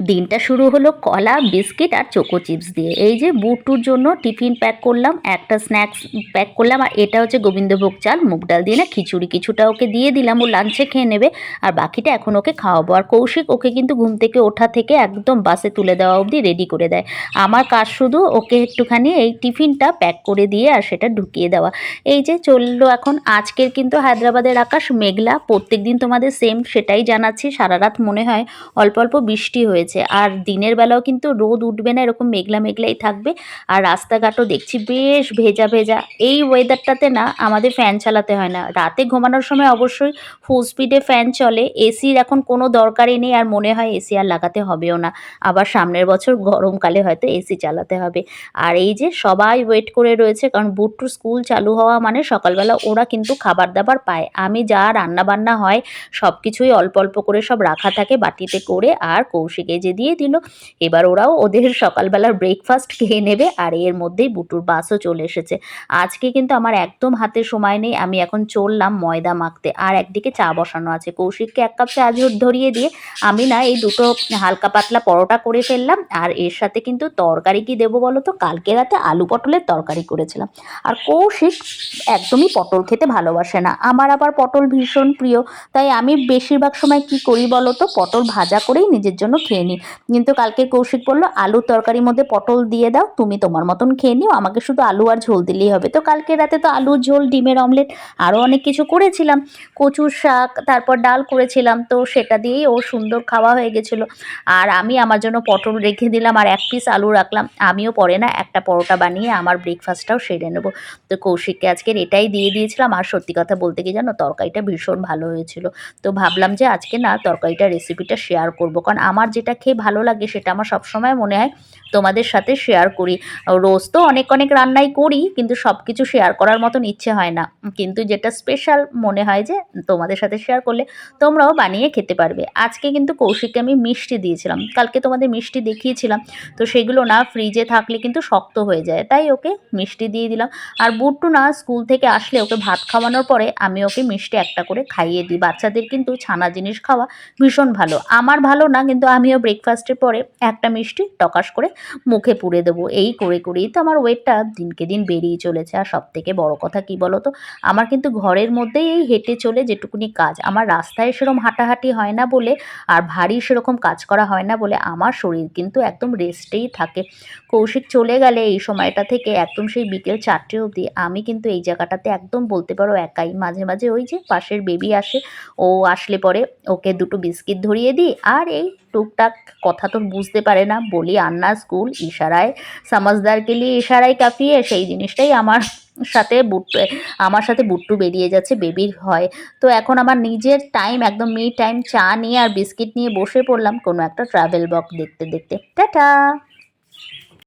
দিনটা শুরু হলো কলা, বিস্কিট আর চোকো চিপস দিয়ে। এই যে বুটুর জন্য টিফিন প্যাক করলাম, একটা স্ন্যাক্স প্যাক করলাম, আর এটা হচ্ছে গোবিন্দভোগ চাল, মুগ ডাল দিয়ে না খিচুড়ি। কিছুটা ওকে দিয়ে দিলাম, ও লাঞ্চে খেয়ে নেবে, আর বাকিটা এখন ওকে খাওয়াবো। আর কৌশিক ওকে কিন্তু ঘুম থেকে ওঠা থেকে একদম বাসে তুলে দেওয়া অবধি রেডি করে দেয়। আমার কাজ শুধু ওকে একটুখানি এই টিফিনটা প্যাক করে দিয়ে আর সেটা ঢুকিয়ে দেওয়া। এই যে চলল এখন, আজকের কিন্তু হায়দ্রাবাদের আকাশ মেঘলা প্রত্যেক দিন তোমাদের সেম সেটাই জানাচ্ছি সারা রাত মনে হয় অল্প অল্প বৃষ্টি হয়েছে আর দিনের বেলাও কিন্তু রোদ উঠবে না, এরকম মেঘলা মেঘলাই থাকবে। আর রাস্তাঘাটও দেখছি বেশ ভেজা ভেজা। এই ওয়েদারটাতে না আমাদের ফ্যান চালাতে হয় না। রাতে ঘুমানোর সময় অবশ্যই ফুল স্পিডে ফ্যান চলে। এসির এখন কোনো দরকারই নেই, আর মনে হয় এসি আর লাগাতে হবেও না। আবার সামনের বছর গরমকালে হয়তো এসি চালাতে হবে। আর এই যে সবাই ওয়েট করে রয়েছে, কারণ বুট্টু স্কুল চালু হওয়া মানে সকালবেলা ওরা কিন্তু খাবার দাবার পায়। আমি যা রান্না বান্না হয় সব কিছুই অল্প অল্প করে সব রাখা থাকে বাটিতে করে আর কৌশিকে যে দিয়ে দিল। এবার ওরাও ওদের সকালবেলার ব্রেকফাস্ট খেয়ে নেবে আর এর মধ্যেই বুটুর বাসও চলে এসেছে। আজকে কিন্তু আমার একদম হাতে সময় নেই, আমি এখন চললাম ময়দা মাখতে। আর একদিকে চা বসানো আছে। কৌশিককে এক কাপ চা ধরিয়ে দিয়ে আমি না এই দুটো হালকা পাতলা পরোটা করে ফেললাম। আর এর সাথে কিন্তু তরকারি কি দেবো বলো তো? কালকে রাতে আলু পটলের তরকারি করেছিলাম। আর কৌশিক একদমই পটল খেতে ভালোবাসে না। আমার আবার পটল ভীষণ প্রিয়। তাই আমি বেশিরভাগ সময় কি করি বলো তো? পটল ভাজা করেই নিজের জন্য খেয়ে নিই কিন্তু কালকে কৌশিক বলল, আলুর তরকারির মধ্যে পটল দিয়ে দাও, তুমি তোমার মতন খেয়ে নিও, আমাকে শুধু আলু আর ঝোল দিলেই হবে। তো কালকে রাতে তো আলুর ঝোল, ডিমের অমলেট আরও অনেক কিছু করেছিলাম। কচুর শাক, তারপর ডাল করেছিলাম, তো সেটা দিয়েই ও সুন্দর খাওয়া হয়ে গেছিল। আর আমি আমার জন্য পটল রেখে দিলাম আর এক পিস আলু রাখলাম। আমিও পরে না একটা পরোটা বানিয়ে আমার ব্রেকফাস্টটাও সেরে নেব। তো কৌশিককে আজকের এটাই দিয়ে দিয়েছিলাম। আর সত্যি কথা বলতে কি জানো, তরকারিটা ভীষণ ভালো হয়েছিল। তো ভাবলাম যে আজকে না তরকারিটা রেসিপিটা শেয়ার করব। কারণ আমার যেটা খেয়ে ভালো লাগে সেটা আমার সবসময় মনে হয় তোমাদের সাথে শেয়ার করি। রোজ তো অনেক অনেক রান্নাই করি, কিন্তু সব কিছু শেয়ার করার মতন ইচ্ছে হয় না। কিন্তু যেটা স্পেশাল মনে হয় যে তোমাদের সাথে শেয়ার করলে তোমরাও বানিয়ে খেতে পারবে। আজকে কিন্তু কৌশিককে আমি মিষ্টি দিয়েছিলাম। কালকে তোমাদের মিষ্টি দেখিয়েছিলাম। তো সেগুলো না ফ্রিজে থাকলে কিন্তু শক্ত হয়ে যায়। তাই ওকে মিষ্টি দিয়ে দিলাম। আর বুট্টু না স্কুল থেকে আসলে ওকে ভাত খাওয়ানোর পরে আমি ওকে মিষ্টি একটা করে খাইয়ে দিই। বাচ্চাদের কিন্তু ছানা জিনিস খাওয়া ভীষণ ভালো। আমার ভালো না, কিন্তু আমিও ব্রেকফাস্টের পরে একটা মিষ্টি টকাশ করে মুখে পুড়ে দেবো। এই করে করেই তো আমার ওয়েটটা দিনকে দিন বেরিয়ে চলেছে। আর সব থেকে বড় কথা কি বলো তো আমার কিন্তু ঘরের মধ্যেই এই হেঁটে চলে যেটুকুনি কাজ। আমার রাস্তায় সেরকম হাঁটাহাঁটি হয় না বলে আর ভারী সেরকম কাজ করা হয় না বলে আমার শরীর কিন্তু একদম রেস্টেই থাকে। কৌশিক চলে গেলে এই সময়টা থেকে একদম সেই বিকেল চারটে অবধি আমি কিন্তু এই জায়গাটাতে একদম বলতে পারো একাই। মাঝে মাঝে ওই যে পাশের বেবি আসে, ও আসলে পরে ওকে দুটো বিস্কিট ধরিয়ে দিই। আর এই টুকটাক কথা তো বুঝতে পারে না। বলি, আন্না, স্কুল, ইশারায়। সমাজদারকে নিয়ে ইশারায় কাঁপিয়ে সেই জিনিসটাই আমার সাথে বুট্টু, আমার সাথে বুট্টু বেরিয়ে যাচ্ছে, বেবির হয় তো এখন আমার নিজের টাইম, একদম মি টাইম চা নিয়ে আর বিস্কিট নিয়ে বসে পড়লাম কোনো একটা ট্রাভেল বক দেখতে দেখতে। টাটা!